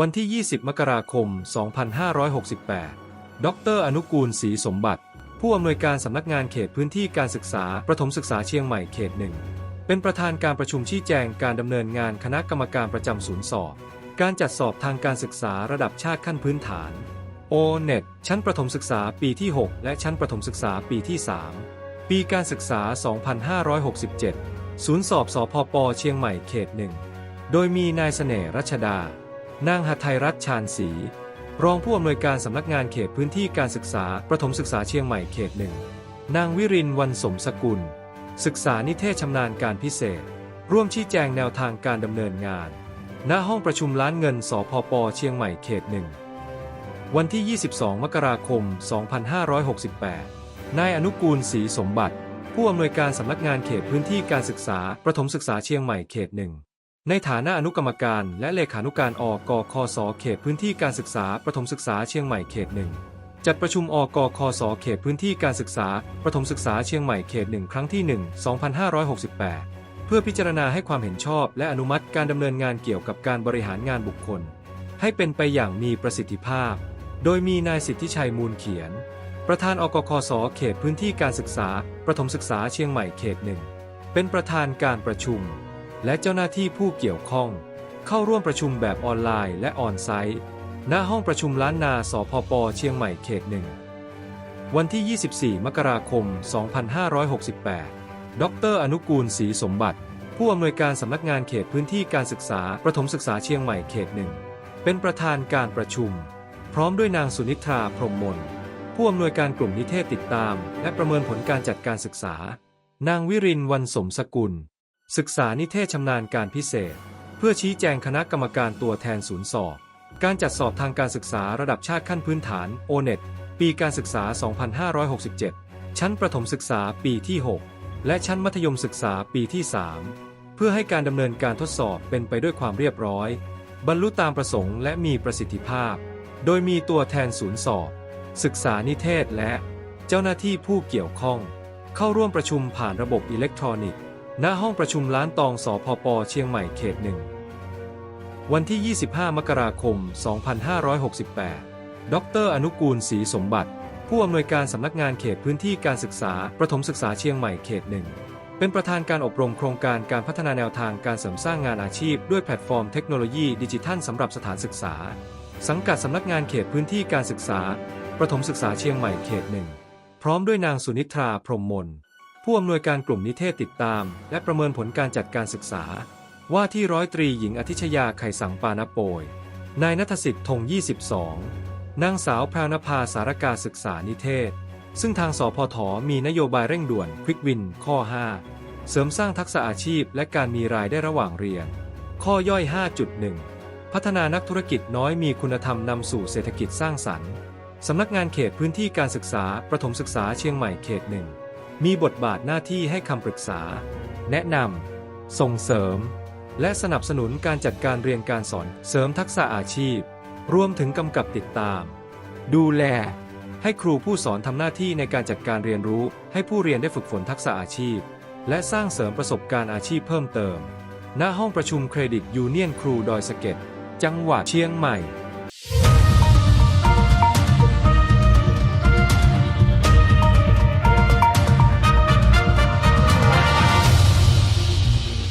วันที่ 20 มกราคม 2568 ดร อนุกูลศรีสมบัติ ผู้อำนวยการสำนักงานเขตพื้นที่การศึกษา ประถมศึกษาเชียงใหม่เขตหนึ่ง เป็นประธานการประชุมชี้แจงการดำเนินงานคณะกรรมการประจำศูนย์สอบ การจัดสอบทางการศึกษาระดับชาติขั้นพื้นฐาน o n e t ชั้นประถมศึกษาปีที่ 6 และชั้นประถมศึกษาปีที่ 3 ปีการศึกษา 2567 ศูนย์สอบสพปเชียงใหม่เขตหนึ่ง โดยมีนายเสน่ห์รัชดา นางหัทไทยรัตชาญศรี รองผู้อำนวยการสำนักงานเขตพื้นที่การศึกษาประถมศึกษาเชียงใหม่เขตหนึ่ง นางวิรินวันสมสกุล ศึกษานิเทศชำนาญการพิเศษ ร่วมชี้แจงแนวทางการดำเนินงาน ณห้องประชุมล้านเงินสพปเชียงใหม่เขตหนึ่ง วันที่ 22 มกราคม 2568 นายอนุกูลศรีสมบัติ ผู้อำนวยการสำนักงานเขตพื้นที่การศึกษา ประถมศึกษาเชียงใหม่เขตหนึ่ง ในฐานะอนุกรรมการและเลขานุการอกคสเขตพื้นที่การศึกษา ประถมศึกษาเชียงใหม่เขตหนึ่งจัดประชุมอกคสเขตพื้นที่การศึกษา ประถมศึกษาเชียงใหม่เขตหนึ่งครั้งที่ 1 2568 เพื่อพิจารณาให้ความเห็นชอบ และอนุมัติการดำเนินงานเกี่ยวกับการบริหารงานบุคคล ให้เป็นไปอย่างมีประสิทธิภาพ โดยมีนายสิทธิชัยมูลเขียน ประธานอกคสเขตพื้นที่การศึกษา ประถมศึกษาเชียงใหม่เขตหนึ่ง เป็นประธานการประชุม และเจ้าหน้าที่ผู้เกี่ยวข้อง เข้าร่วมประชุมแบบออนไลน์และออนไซต์ ณ ห้องประชุมล้านนาสพป เชียงใหม่เขตหนึ่ง วันที่ 24 มกราคม 2568 ดร อนุกูลศรีสมบัติ ผู้อำนวยการสำนักงานเขตพื้นที่การศึกษา ประถมศึกษาเชียงใหม่เขตหนึ่ง เป็นประธานการประชุม พร้อมด้วยนางสุนิทาพรหมมนผู้อำนวยการกลุ่มนิเทศติดตาม และประเมินผลการจัดการศึกษา นางวิรินวันสมสกุล ศึกษานิเทศชำนาญการพิเศษ เพื่อชี้แจงคณะกรรมการตัวแทนศูนย์สอบ การจัดสอบทางการศึกษาระดับชาติขั้นพื้นฐาน o n e t ปีการศึกษา 2567 ชั้นประถมศึกษาปีที่ 6 และชั้นมัธยมศึกษาปีที่ 3 เพื่อให้การดำเนินการทดสอบเป็นไปด้วยความเรียบร้อย บรรลุตามประสงค์และมีประสิทธิภาพ โดยมีตัวแทนศูนย์สอบ ศึกษานิเทศและ เจ้าหน้าที่ผู้เกี่ยวข้อง เข้าร่วมประชุมผ่านระบบอิเล็กทรอนิกส์ ณ ห้องประชุมล้านตองสพป เชียงใหม่เขตหนึ่ง วันที่ 25 มกราคม 2568 ดร อนุกูลศรีสมบัติ ผู้อำนวยการสำนักงานเขตพื้นที่การศึกษา ประถมศึกษาเชียงใหม่เขตหนึ่งเป็นประธานการอบรมโครงการการพัฒนาแนวทางการเสริมสร้างงานอาชีพ ด้วยแพลตฟอร์มเทคโนโลยีดิจิทัลสำหรับสถานศึกษา สังกัดสำนักงานเขตพื้นที่การศึกษา ประถมศึกษาเชียงใหม่เขตหนึ่ง พร้อมด้วยนางสุนิทราพรมมน ผู้อำนวยการกลุ่มนิเทศติดตาม และประเมินผลการจัดการศึกษา ว่าที่ร้อยตรีหญิงอธิชยาไข่สังปานโปย นายนัทสิทธิ์ธง 22 นางสาวแพรวนภาสารกาศึกษานิเทศ ซึ่งทางสพทมีนโยบายเร่งด่วนควิกวิน ข้อ 5 เสริมสร้างทักษะอาชีพและการมีรายได้ระหว่างเรียน ข้อย่อย 5.1 พัฒนานักธุรกิจน้อยมีคุณธรรมนำสู่เศรษฐกิจสร้างสรรค์ สำนักงานเขตพื้นที่การศึกษา ประถมศึกษาเชียงใหม่เขตหนึ่ง มีบทบาทหน้าที่ให้คำปรึกษา แนะนำ ส่งเสริม และสนับสนุนการจัดการเรียนการสอนเสริมทักษะอาชีพ รวมถึงกำกับติดตาม ดูแล ให้ครูผู้สอนทำหน้าที่ในการจัดการเรียนรู้ ให้ผู้เรียนได้ฝึกฝนทักษะอาชีพ และสร้างเสริมประสบการณ์อาชีพเพิ่มเติม ณห้องประชุมเครดิตยูเนียนครูดอยสะเก็ด จังหวัดเชียงใหม่